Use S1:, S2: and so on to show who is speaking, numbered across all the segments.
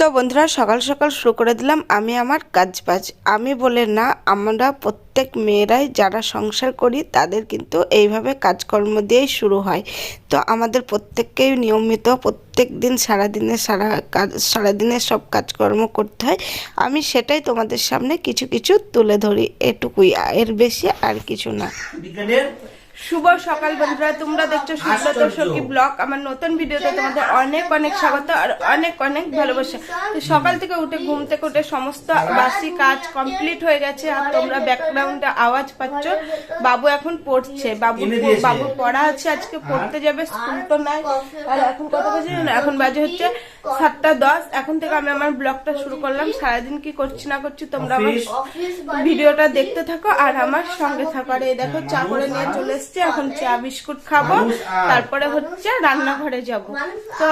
S1: তো বন্ধুরা, সকাল সকাল শুরু করে দিলাম আমি আমার কাজ বাজ আমি বলে না, আমরা প্রত্যেক মেয়েরাই যারা সংসার করি তাদের কিন্তু এইভাবে কাজকর্ম দিয়েই শুরু হয়। তো আমাদের প্রত্যেককেই নিয়মিত প্রত্যেক দিন সারাদিনে সারা কাজ সারাদিনের সব কাজকর্ম করতে হয়। আমি সেটাই তোমাদের সামনে কিছু কিছু তুলে ধরি। এটুকুই, এর বেশি আর কিছু না। শুভ সকাল বন্ধুরা তোমরা দেখছ সুব্রত সখী ব্লগ। আমার নতুন ভিডিওতে তোমাদের অনেক অনেক স্বাগত আর অনেক অনেক ভালোবাসা। তো সকাল থেকে উঠে ঘুম থেকে উঠে সমস্ত বাসি কাজ কমপ্লিট হয়ে গেছে আর তোমরা ব্যাকগ্রাউন্ডে আওয়াজ পাচ্ছ। বাবু এখন পড়ছে। বাবু বাবু পড়া আছে আজকে পড়তে যাবে স্কুল তো নাই। আর এখন কত বাজে? এখন বাজে হচ্ছে সাতটা দশ এখন থেকে আমি আমার ব্লগটা শুরু করলাম। সারাদিন কি করছি না করছি তোমরা আমার ভিডিওটা দেখতে থাকো আর আমার সঙ্গে থাকো। আর এই দেখো চা করে নিয়ে চলে এসছি। এখন চা বিস্কুট খাব। তারপরে হচ্ছে রান্নাঘরে যাব। তো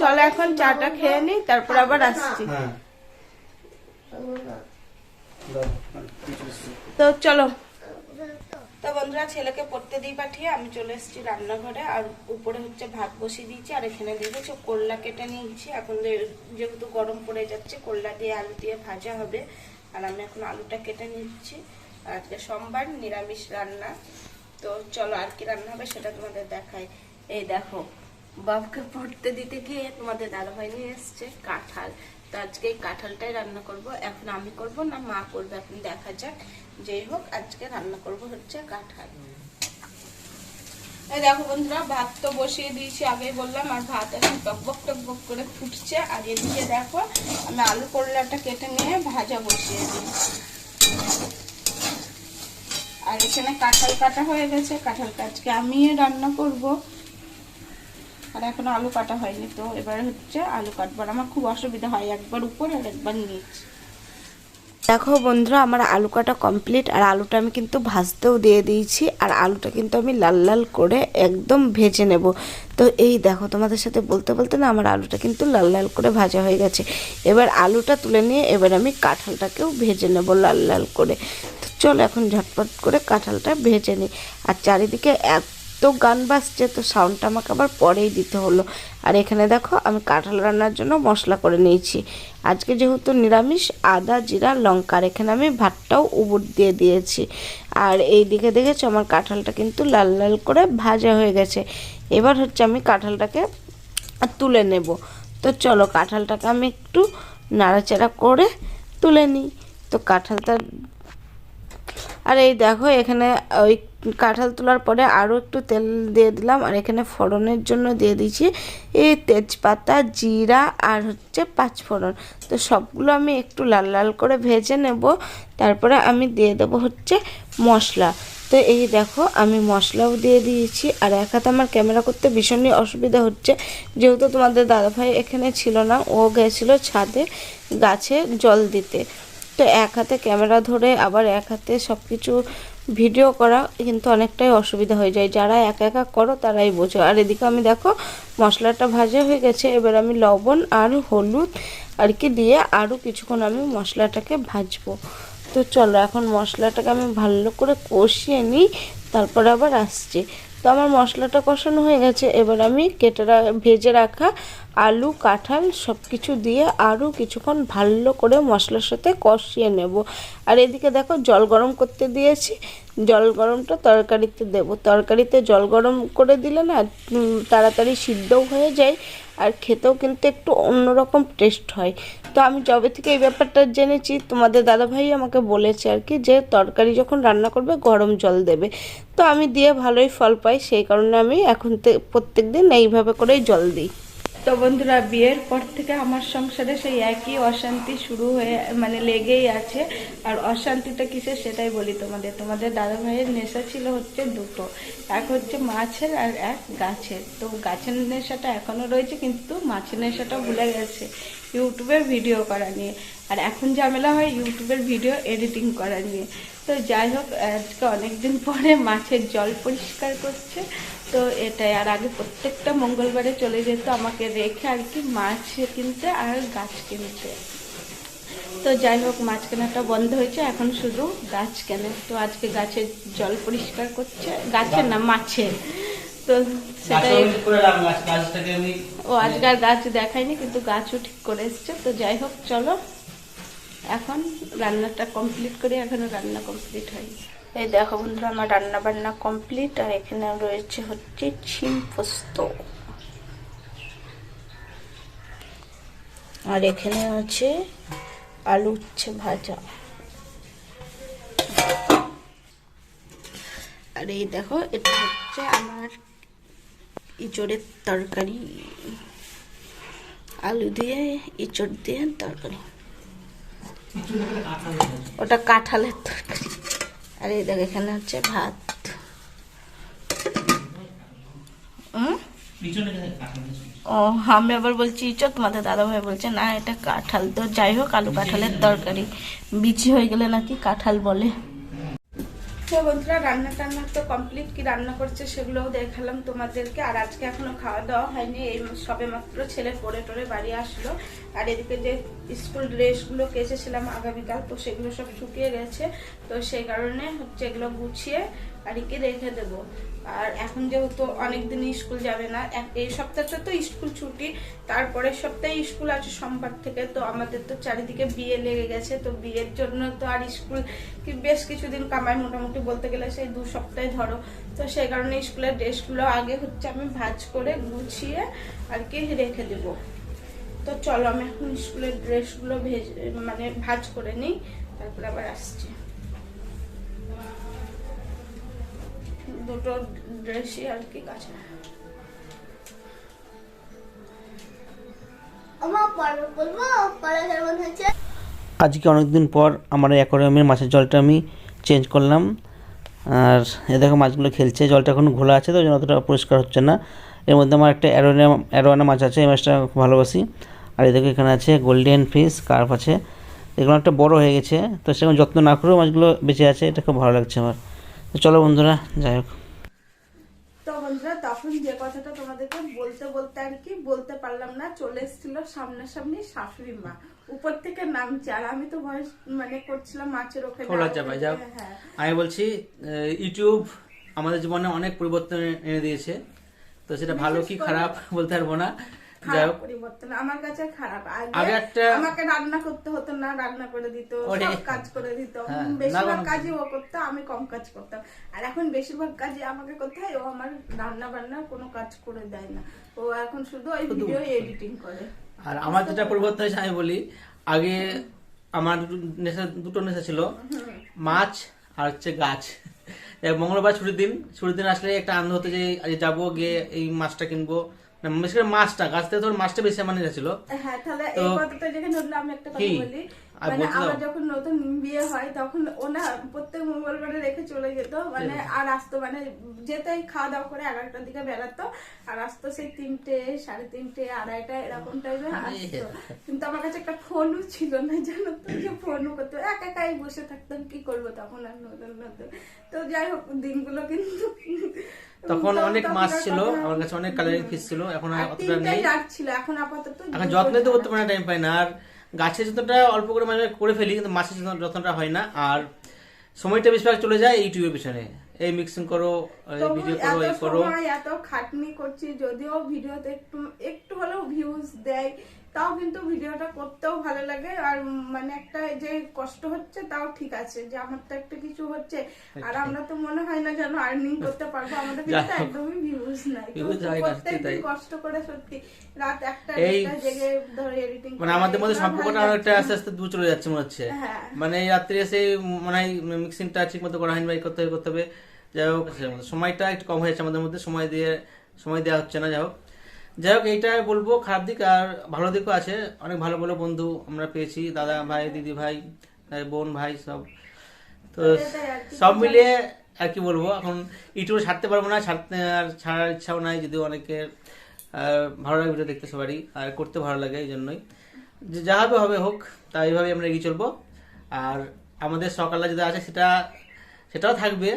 S1: চলো এখন চাটা খেয়ে নিই তারপর আবার আসছি।
S2: হ্যাঁ।
S1: তো চলো বন্ধুরা, ছেলেকে পড়তে দিয়ে পাঠিয়ে আমি চলে এসেছি রান্নাঘরে। আর উপরে হচ্ছে ভাত বসিয়ে দিয়েছি, আর এখানে দেখেছ করলা কেটে নিয়েছি। এখন যেহেতু গরম পড়ে যাচ্ছে করলা দিয়ে আলু দিয়ে ভাজা হবে। আর আমি এখন আলুটা কেটে নিচ্ছি। আজকে সোমবার, নিরামিষ রান্না। তো চলো, আর কি রান্না হবে সেটা তোমাদের দেখাই। এই দেখো বাবুকে পড়তে দিতে গিয়ে তোমাদের দাদাভাই নিয়ে এসছে কাঁঠাল। তো আজকে কাঁঠালটাই রান্না করব। এখন আমি করব না, মা করবে। এখন দেখা যাক। যেই হোক, আজকে রান্না করব হচ্ছে কাঁঠাল। এই দেখো বন্ধুরা, ভাত তো বসিয়ে দিয়েছি, আগেই বললাম, আর ভাত এখন টকবক টকবক করে ফুটছে। আর এদিকে দেখো, আমি আলু করলাটা কেটে নিয়ে ভাজা বসিয়ে দিই আর এখানে কাঁঠাল কাটা হয়ে গেছে। কাঁঠালটা আজকে আমি রান্না করব। আর এখন আলু কাটা হয়নি তো, এবার হচ্ছে আলু কাটবার আমার খুব অসুবিধা হয়, একবার উপর আর একবার নিচ। দেখো বন্ধুরা, আমার আলু কাটা কমপ্লিট আর আলুটা আমি কিন্তু ভাজতেও দিয়ে দিয়েছি, আর আলুটা কিন্তু আমি লাল লাল করে একদম ভেজে নেব। তো এই দেখো, তোমাদের সাথে বলতে বলতে না, আমার আলুটা কিন্তু লাল লাল করে ভাজা হয়ে গেছে। এবার আলুটা তুলে নিয়ে এবার আমি কাঁঠালটাকেও ভেজে নেব লাল লাল করে। তো চলো এখন ঝটপট করে কাঁঠালটা ভেজে নিই। আর চারিদিকে এত গান বাজছে, তো সাউন্ডটা আমাকে আবার পরেই দিতে হলো। আর এখানে দেখো, আমি কাঁঠাল রান্নার জন্য মশলা করে নিয়েছি। আজকে যেহেতু নিরামিষ, আদা, জিরা, লঙ্কা, আর এখানে আমি ভাতটাও উবুর দিয়ে দিয়েছি। আর এই দিকে দেখেছ, আমার কাঁঠালটা কিন্তু লাল লাল করে ভাজা হয়ে গেছে। এবার হচ্ছে আমি কাঁঠালটাকে তুলে নেব। তো চলো, কাঁঠালটাকে আমি একটু নাড়াচাড়া করে তুলে নিই। তো কাঁঠালটা আর এই দেখো, এখানে ওই কাঁঠাল তোলার পরে আরও একটু তেল দিয়ে দিলাম। আর এখানে ফোড়নের জন্য দিয়ে দিয়েছি এই তেজপাতা, জিরা আর হচ্ছে পাঁচ ফোড়ন। তো সবগুলো আমি একটু লাল লাল করে ভেজে নেব। তারপরে আমি দিয়ে দেবো হচ্ছে মশলা। তো এই দেখো আমি মশলাও দিয়ে দিয়েছি। আর এক হাতে আমার ক্যামেরা করতে ভীষণই অসুবিধা হচ্ছে। যেহেতু তোমাদের দাদাভাই এখানে ছিল না, ও গেছিল ছাদে গাছে জল দিতে। তো এক হাতে ক্যামেরা ধরে আবার এক হাতে সব কিছু ভিডিও করা কিন্তু অনেকটাই অসুবিধা হয়ে যায়। যারা একা একা করো তারাই বোঝো। আর এদিকে আমি দেখো, মশলাটা ভাজা হয়ে গেছে। এবার আমি লবণ আর হলুদ আর কি দিয়ে আরও কিছুক্ষণ আমি মশলাটাকে ভাজবো। তো চলো, এখন মশলাটাকে আমি ভালো করে কষিয়ে নিই, তারপরে আবার আসছি। তো আমার মশলাটা কষানো হয়ে গেছে। এবার আমি কেটে ভেজে রাখা আলু, কাঁঠাল সব কিছু দিয়ে আরও কিছুক্ষণ ভালো করে মশলার সাথে কষিয়ে নেব। আর এদিকে দেখো জল গরম করতে দিয়েছি। জল গরমটা তরকারিতে দেব। তরকারিতে জল গরম করে দিলে না তাড়াতাড়ি সিদ্ধও হয়ে যায় আর খেতেও কিন্তু একটু অন্যরকম টেস্ট হয়। তো আমি যবে থেকে এই ব্যাপারটা জেনেছি, তোমাদের দাদাভাই আমাকে বলেছে আর কি যে তরকারি যখন রান্না করবে গরম জল দেবে। তো আমি দিয়ে ভালোই ফল পাই, সেই কারণে আমি এখন প্রত্যেক দিন এইভাবে করেই জল দিই। তো বন্ধুরা, বিয়ের পর থেকে আমার সংসারে সেই একই অশান্তি শুরু হয়ে মানে লেগেই আছে। আর অশান্তিটা কিসের সেটাই বলি তোমাদের। তোমাদের দাদা ভাইয়ের নেশা ছিল হচ্ছে দুটো। এক হচ্ছে মাছের আর এক গাছের। তো গাছের নেশাটা এখনও রয়েছে, কিন্তু মাছের নেশাটা ভুলে গেছে। ইউটিউবের ভিডিও করা নিয়ে। আর এখন ঝামেলা হয় ইউটিউবের ভিডিও এডিটিং করা নিয়ে। তো যাই হোক, আজকে অনেকদিন পরে মাছের জল পরিষ্কার করছে। তো এটাই। আর আগে প্রত্যেকটা মঙ্গলবারে চলে যেত আমাকে রেখে আর কি মাছ কিনতে আর গাছ কিনতে। তো যাই হোক মাছ কেনাটা বন্ধ হয়েছে এখন শুধু গাছ কেনে। তো আজকে গাছের জল পরিষ্কার করছে। গাছের না মাছের। তো সেটাই। ও আজকে আর গাছ দেখায়নি কিন্তু গাছও ঠিক করে এসছে। তো যাই হোক চলো। এখন রান্নাটা কমপ্লিট করি এখনও রান্না কমপ্লিট হয়নি। এই দেখো বন্ধুরা, আমার রান্না বান্না কমপ্লিট আর এখানে রয়েছে হচ্ছে ছিম পোস্ত। আর এখানে আছে আলু উচ্ছে ভাজা। আর এই দেখো, এটা হচ্ছে আমার ইঁচড়ের তরকারি। আলু দিয়ে ইঁচড় দিয়ে তরকারি। ওটা কাঁঠালের তরকারি। আর এই দেখ এখানে হচ্ছে ভাত। ও আমি আবার বলছি ইঁচড় তোমাদের দাদাভাই বলছে না এটা কাঁঠাল। তো যাই হোক আলু কাঁঠালের তরকারি। বিচি হয়ে গেলে নাকি কাঁঠাল বলে। তো বন্ধুরা, রান্না টান্না তো কমপ্লিট কি রান্না করছে সেগুলোও দেখালাম তোমাদেরকে। আর আজকে এখনও খাওয়া দাওয়া হয়নি, এই সবে মাত্র ছেলে পড়ে টরে বাড়ি আসলো। আর এদিকে যে স্কুল ড্রেসগুলো কেচেছিলাম আগামীকাল, তো সেগুলো সব শুকিয়ে গেছে। তো সেই কারণে হচ্ছে এগুলো গুছিয়ে আর কি রেখে দেবো। আর এখন যেহেতু অনেকদিন স্কুল যাবে না এই সপ্তাহটা তো স্কুল ছুটি তারপরের সপ্তাহে স্কুল আছে সোমবার থেকে, তো আমাদের তো চারিদিকে বিয়ে লেগে গেছে, তো বিয়ের জন্য তো আর স্কুল কি বেশ কিছুদিন কামাই মোটামুটি বলতে গেলে সেই দু সপ্তাহে ধরো। তো সেই কারণে স্কুলের ড্রেসগুলো আগে হচ্ছে আমি ভাজ করে গুছিয়ে আর কি রেখে দেবো। তো চলো আমি এখন স্কুলের ড্রেসগুলো ভেজ মানে ভাজ করে নিই, তারপরে আবার আসছি। দুটো ড্রেসই আর কি
S3: হয়েছে
S2: আজকে অনেকদিন পর আমার এই অ্যাকোয়ারিয়ামের মাছের জলটা আমি চেঞ্জ করলাম। আর এ দেখো মাছগুলো খেলছে জলটা এখন ঘোলা আছে তো ওই জন্য অতটা পরিষ্কার হচ্ছে না। এর মধ্যে আমার একটা অ্যারোনা অ্যারোয়ানা মাছ আছে এই মাছটা খুব ভালোবাসি। আর এদিকে এখানে আছে গোল্ডেন ফিশ কার্প আছে। এগুলো একটা বড় হয়ে গেছে তো সেরকম যত্ন না করেও মাছগুলো বেঁচে আছে এটা খুব ভালো লাগছে আমার। তো চলো বন্ধুরা যাই হোক।
S1: তখন যে কথাটা তোমাদেরকে বলতে বলতে আর কি বলতে পারলাম না চলে এসেছিল সামনাসামনি শাশুড়ি মা। উপর থেকে নামছে আর আমি তো ভয়েস মানে করছিলাম মাছের ওখানে।
S2: খোলা যাবে যাও।
S1: হ্যাঁ
S2: আমি বলছি ইউটিউব আমাদের জীবনে অনেক পরিবর্তন এনে দিয়েছে। তো সেটা ভালো কি খারাপ বলতে পারব না।
S1: খারাপ পরিবর্তন। আমার কাছে খারাপ।
S2: আগে
S1: আগে আমাকে রান্না করতে হতো না রান্না করে দিত সব কাজ করে দিত।
S2: হ্যাঁ,
S1: বেশিরভাগ
S2: না, না।
S1: কাজই ও করতো আমি কম কাজ করতাম। আর এখন বেশিরভাগ কাজই আমাকে করতে হয় ও আমার রান্না বান্না কোনো কাজ করে দেয় না। ও এখন শুধু ওই ভিডিও এডিটিং করে।
S2: আর আমার যেটা পরিবর্তন হয়েছে আমি বলি আগে আমার নেশা দুটো নেশা ছিল মাছ আর হচ্ছে গাছ। মঙ্গলবার ছুটির দিন ছুটির দিন আসলে একটা আনন্দ হতো যে আজ যাব গিয়ে এই মাছটা কিনবো। বিশেষ করে মাছটা গাছ থেকে তোর মাছটা বেশি আমার নেশা
S1: হ্যাঁ তাহলে এই কথাটা যেখানে উঠল আমি একটা কথা বলি। মানে
S2: বলতে
S1: যখন নতুন বিয়ে হয় তখন ওনা প্রত্যেক মঙ্গলবারে রেখে চলে যেত মানে আর আসতো মানে যেতেই খাওয়া দাওয়া করে এগারোটার দিকে বেড়াতো আর আসতো সেই তিনটে সাড়ে তিনটে আড়াইটা এরকম টাইমে আসতো। কিন্তু আমার কাছে একটা ফোনও ছিল না জানো তো যে ফোনও করতো। একা একাই বসে থাকতাম কি করব তখন আর নতুন নতুন। তো যাই হোক দিনগুলো কিন্তু
S2: তখন অনেক মাছ ছিল আমার কাছে অনেক কালারিং ফিস ছিল এখন অতটা নেই।
S1: এখন আপাতত
S2: এখন যত্ন তো করতে। পারে টাইম পাই না। আর গাছের যতটা অল্প করে মানে করে ফেলি কিন্তু মাছের যত্ন- যত্নটা হয় না। আর সময়টা বেশিরভাগ চলে যায় ইউটিউবের পিছনে। এই মিক্সিং করো এই ভিডিও করো এই করো।
S1: এত খাটনি করছি যদিও ভিডিওতে একটু একটু হলেও ভিউজ দেয় তাও কিন্তু ভিডিওটা করতেও ভালো লাগে। আর মানে একটা যে কষ্ট হচ্ছে তাও ঠিক আছে যে আমার তো একটা কিছু হচ্ছে। আর আমরা তো মনে হয় না যেন আর্নিং করতে পারব আমাদের কিন্তু একদমই ভিউজ নাই। প্রত্যেকদিন কষ্ট করে সত্যি রাত একটা
S2: এই-
S1: জেগে ধরো এডিটিং
S2: মানে আমাদের মধ্যে সম্পর্কটা অনেকটা আস্তে আস্তে দূর চলে যাচ্ছে মনে হচ্ছে।
S1: হ্যাঁ।
S2: মানে রাত্রে এসে মানে মিক্সিংটা ঠিক মতো করা হয়নি করতে হবে করতে হবে। যাই হোক সময়টা একটু কম হয়েছে আমাদের মধ্যে সময় দিয়ে সময় দেওয়া হচ্ছে না যাই হোক। যাই হোক এইটাই বলব খারাপ দিক আর ভালো দিকও আছে। অনেক ভালো ভালো বন্ধু আমরা পেয়েছি দাদা ভাই দিদি ভাই বোন ভাই সব। তো। সব মিলিয়ে আর কি বলব এখন ইউটিউবে ছাড়তে পারব না ছাড়তে আর ছাড়ার ইচ্ছাও নাই যদিও অনেকের ভালো লাগে ভিডিও দেখতে সবারই আর করতে ভালো লাগে এই জন্যই। যে যা হবে হবে হোক তা এইভাবে আমরা এগিয়ে চলবো। আর আমাদের সকালে যেটা আছে সেটা সেটাও থাকবে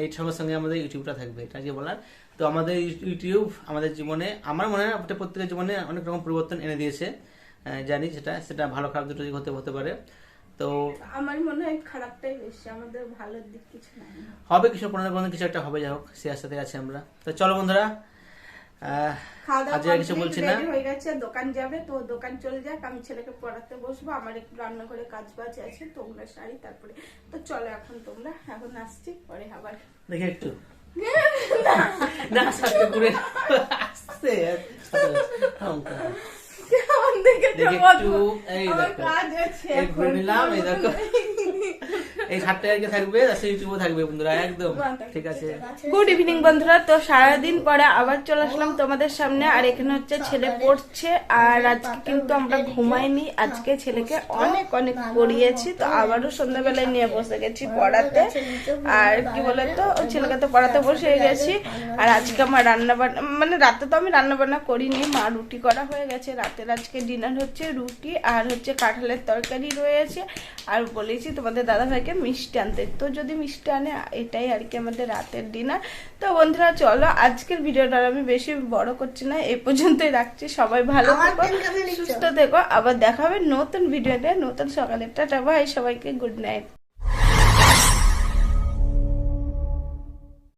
S2: এই সঙ্গে সঙ্গে আমাদের ইউটিউবটা থাকবে এটা কি বলার। তো আমাদের ইউটিউব আমাদের জীবনে আমার মনে হয় প্রত্যেকের জীবনে অনেক রকম পরিবর্তন এনে দিয়েছে জানি সেটা সেটা ভালো খারাপ দুটো দিক হতে হতে পারে। তো
S1: আমার মনে হয় খারাপটাই বেশি আমাদের ভালোর দিক কিছু নাই।
S2: হবে কিছু কোনো কোনো কিছু একটা হবে যাই হোক সে আশাতে আছি আমরা। তো চলো বন্ধুরা আজকে আর কিছু বলছি না।
S1: হয়ে গেছে দোকান যাবে তো দোকান চলে যাক আমি ছেলেকে পড়াতে বসবো আমার একটু রান্নাঘরে কাজ বাজ আছে তোমরা সারি তারপরে তো চলো এখন তোমরা এখন আসছি পরে আবার।
S2: দেখি একটু। না সাথে করে আসছে
S1: দেখে
S2: একটু এই দেখো
S1: আছে
S2: এই ঘুরে। নিলাম এই দেখো। এই সাতটা আজকে থাকবে তার ইউটিউবও থাকবে বন্ধুরা, একদম। ঠিক আছে।
S1: গুড ইভিনিং বন্ধুরা। তো সারাদিন পরে আবার চলে আসলাম তোমাদের সামনে, আর এখানে হচ্ছে ছেলে পড়ছে, আর আজকে কিন্তু আমরা ঘুমাইনি। আজকে ছেলেকে অনেক অনেক পড়িয়েছি, তো আবারও সন্ধ্যাবেলায় নিয়ে বসে গেছি পড়াতে। আর কি বলে তো ছেলেকে তো পড়াতে বসে গেছি, আর আজকে আমার রান্না বান্না মানে রাতে তো আমি রান্না বান্না করিনি, মা রুটি করা হয়ে গেছে। রাতের আজকে ডিনার হচ্ছে রুটি আর হচ্ছে কাঁঠালের তরকারি রয়েছে। আর বলেছি তোমাদের দাদা ভাইকে মিষ্টি মিষ্টানদের তো যদি মিষ্টানে এটাই আর কি আমাদের রাতের ডিনার তো বন্ধুরা চলো আজকের ভিডিওটা আমি বেশি বড় করছি না এই পর্যন্তই রাখছি। সবাই ভালো থেকো? সুস্থ থেকো। আবার দেখা হবে নতুন ভিডিওতে। নতুন সকালে। টাটা ভাই সবাইকে গুড নাইট